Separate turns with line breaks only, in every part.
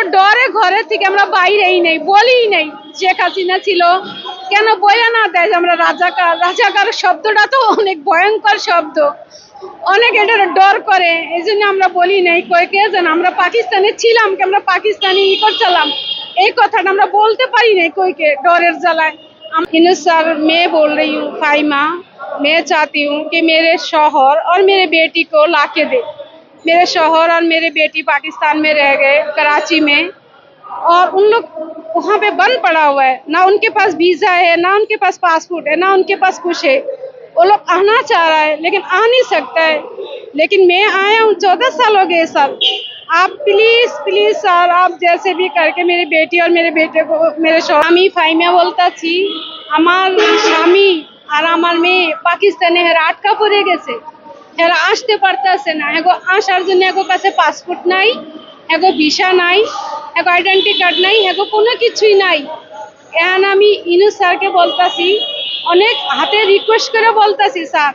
তো ডরে ঘরের থেকে আমরা বাইরেই নেই বলিই নেই শেখ হাসিনা ছিল কেন বলে না দেয় যে আমরা রাজাকার রাজাকার শব্দটা তো অনেক ভয়ঙ্কর শব্দ অনেক এটার ডর করে এই জন্য আমরা বলি নাই কয়ে কে যেন আমরা পাকিস্তানে ছিলাম কি আমরা পাকিস্তানি ই করছিলাম এই কথাটা আমরা বলতে পারি নাই কইকে ডরের জ্বালায় इन्हें सर मैं बोल रही हूँ फाइमा मैं चाहती हूँ कि मेरे शौहर और मेरे बेटी को ला के दे मेरे शौहर और मेरे बेटी पाकिस्तान में रह गए कराची में और उन लोग वहाँ पे बंद पड़ा हुआ है ना उनके पास वीजा है ना उनके पास पासपोर्ट है ना उनके पास कुछ है वो लोग आना चाह रहा है लेकिन आ नहीं सकता है लेकिन मैं आया हूँ चौदह साल हो गए सर आप प्लीज प्लीज सर आप जैसे भी करके मेरी बेटी और मेरे बेटे को मेरे স্বামী আমি ফাইমিয়া বলতাছি আমার স্বামী আর আমার মেয়ে পাকিস্তানে হেরা আটকা পড়ে গেছে হেরা আসতে পারতেছে না। এগো আসার জন্য এগো কাছে পাসপোর্ট নাই, এগো ভিসা নাই, এগো আইডেন্টি কার্ড নাই, এগো কোনো কিছুই নাই। এখন আমি ইনু স্যারকে বলতাছি, অনেক হাতে রিকোয়েস্ট করে বলতাছি, স্যার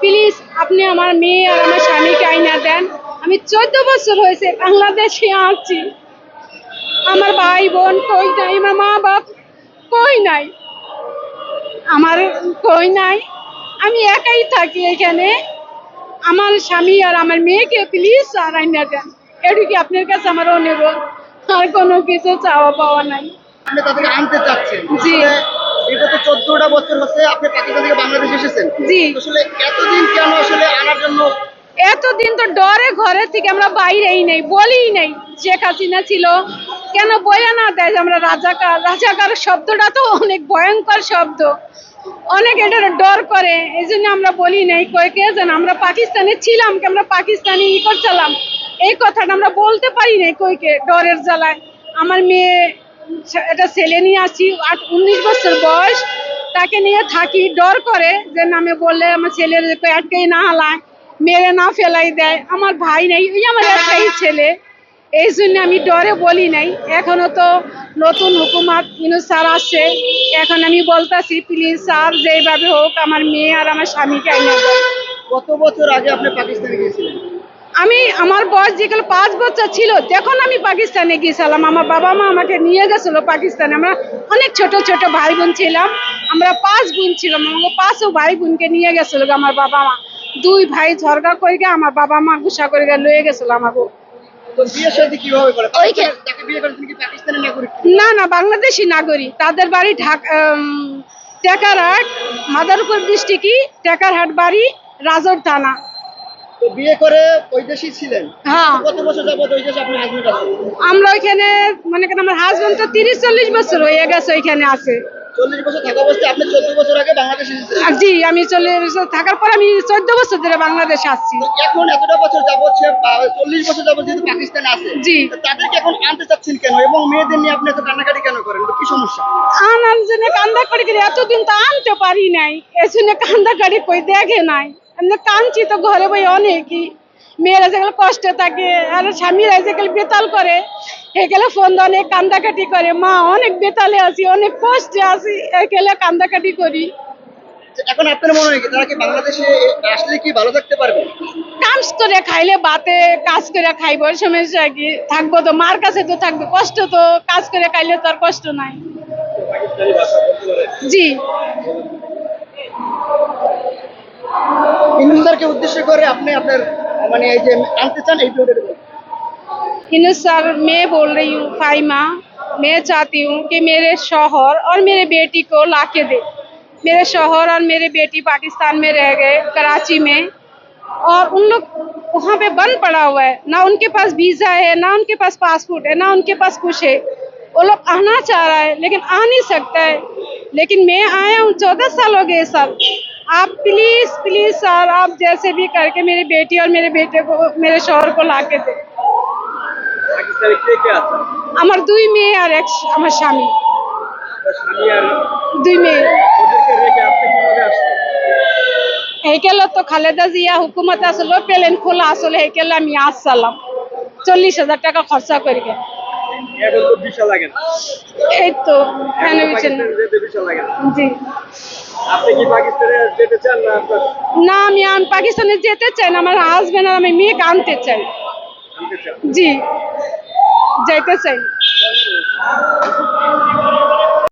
প্লিজ আপনি আমার মেয়ে আর আমার স্বামীকে আইনা দেন। আমি চোদ্দ বছর হয়েছে বাংলাদেশে আসছি আমার ভাই বোন কই নাই আমার মা বাপ কই নাই? আমার কই নাই? আমি একাই থাকি এখানে। আমার স্বামী আর আমার মেয়েকে প্লিজ আর আইনা দেন। এটুকু আপনার কাছে আমার অনুরোধ? আর কোনো কিছু চাওয়া পাওয়া নাই।
আপনি তাদেরকে আনতে চাচ্ছেন।
জি।
বিগত চোদ্দটা বছর হচ্ছে আপনি পাকিস্তান থেকে বাংলাদেশ এসেছেন।
জি।
আসলে এতদিন কেন আসলে আনার জন্য
এতদিন তো ডরে ঘরের থেকে আমরা বাইরেই নেই বলিই নেই। শেখ হাসিনা ছিল। কেন না দেয় যে আমরা রাজাকার? রাজাকার শব্দটা তো অনেক ভয়ঙ্কর শব্দ। অনেক এটার ডর করে এই জন্য আমরা বলি নাই কয়ে কে যেন, আমরা পাকিস্তানে ছিলাম কি আমরা পাকিস্তানি ই করছিলাম। এই কথাটা আমরা বলতে পারি নাই কইকে ডরের জ্বালায়। আমার মেয়ে, এটা ছেলে নিয়ে আসি, আট, উনিশ বছর বয়স, তাকে নিয়ে থাকি, ডর করে, যে নামে বললে আমার ছেলের আটকেই না হালায়, মেরে না ফেলাই দেয়। আমার ভাই নেই ওই আমার একটাই ছেলে। এই জন্য আমি ডরে বলি নাই। এখনও তো নতুন হুকুমাত ইনু স্যার আসছে। এখন আমি বলতাছি প্লিজ স্যার যেইভাবে হোক আমার মেয়ে আর আমার স্বামীকে আইনা
কত বছর আগে আপনি পাকিস্তানে গিয়েছিলেন?
আমি আমার বয়স যেগুলো পাঁচ বছর ছিল তখন আমি পাকিস্তানে গিয়েছিলাম আমার বাবা মা আমাকে নিয়ে গেছিল পাকিস্তানে। আমরা অনেক ছোট ছোট ভাই বোন ছিলাম। আমরা পাঁচ বোন ছিলাম আমাকে পাঁচও ভাই বোনকে নিয়ে গেছিল আমার বাবা মা। দুই ভাই ঝরগা করে আমার বাবা মা গুসা করে লয়ে গেছিল আমাকে না না বাংলাদেশি নাগরিক। তাদের বাড়ি ঢাকা টেকারহাট মাদারপুর ডিস্ট্রিক্টই টেকারহাট বাড়ি রাজর থানা।
বিয়ে করে ওই দেশেই ছিলেন?
হ্যাঁ।
কত বছর যাবত ওই দেশে আপনার হাজবেন্ড আছে
আমরা ওইখানে মনে করেন আমার হাজবেন্ড তো তিরিশ চল্লিশ বছর হয়ে গেছে ওইখানে আছে।
চল্লিশ বছর থাকা অবস্থায় আপনি চোদ্দ বছর আগে বাংলাদেশ এসেছেন
জি আমি চল্লিশ বছর থাকার পর আমি চোদ্দ বছর ধরে বাংলাদেশ আসছি
তো এখন এতটা বছর যাবত সে চল্লিশ বছর যাবত যেহেতু পাকিস্তানে আছে
জি।
তাদেরকে এখন আনতে চাচ্ছেন কেন? এবং মেয়েদের নিয়ে আপনি এত কান্নাকাটি কেন করেন? কি সমস্যা?
আনার জন্য কান্দা করি করে এতদিন তো আনতে পারি নাই। এই জন্য কই দেখে নাই। আমি কাঁদছি তো ঘরে বই অনেকই। মেয়েরা যেগুলো কষ্টে থাকে আর স্বামীরা যেগুলো বেতাল করে এগুলো ফোন অনেক কান্দাকাটি করে। মা অনেক বেতালে আছি অনেক কষ্টে আছি এগুলো কান্দাকাটি করি।
এখন আপনার মনে হয় তারা কি বাংলাদেশে আসলে কি ভালো থাকতে পারবে?
কাজ করে খাইলে বাতে কাজ করে খাইব সমস্যা কি থাকব তো মার কাছে তো থাকবে কষ্ট তো কাজ করে খাইলে তো আর কষ্ট নাই। জি।
হিন্দুস্তারকে উদ্দেশ্য করে আপনি আপনার মানে এই যে আনতে চান এই ভিডিওটা দেখুন।
इन्हें सर मैं बोल रही हूँ फाइमा मैं चाहती हूँ कि मेरे शौहर और मेरे बेटी को ला के दे मेरे शौहर और मेरे बेटी पाकिस्तान में रह गए कराची में और उन लोग वहाँ पे बंद पड़ा हुआ है ना उनके पास वीजा है ना उनके पास पासपोर्ट है ना उनके पास कुछ है वो लोग आना चाह रहा है लेकिन आ नहीं सकता है लेकिन मैं आया हूँ चौदह साल हो गए सर आप प्लीज प्लीज सर आप जैसे भी करके मेरी बेटी और मेरे बेटे को मेरे शौहर को ला के दे
পাকিস্তানে কে কে আছে
আমার দুই মেয়ে আর এক আমার স্বামী
আপনার স্বামী আর
দুই মেয়ে
ওদেরকে রেখে আপনি কিভাবে আসছেন
হেকেল তো খালেদা জিয়া হুকুমত আসলো প্লেন খোলা আসলে হেকেল আমি আসসালাম চল্লিশ হাজার টাকা খরচা করি গে।
এখন তো ভিসা লাগে না
এই তো
এখন
এনে বিছেন।
পাকিস্তানে যেতে ভিসা লাগে না
জি
আপনি কি পাকিস্তানে যেতে চান না
আমি পাকিস্তানে যেতে চাই না আমার হাজবেন্ড আর আমি মেয়েকে আনতে চাই। জি। যাইতে চাই।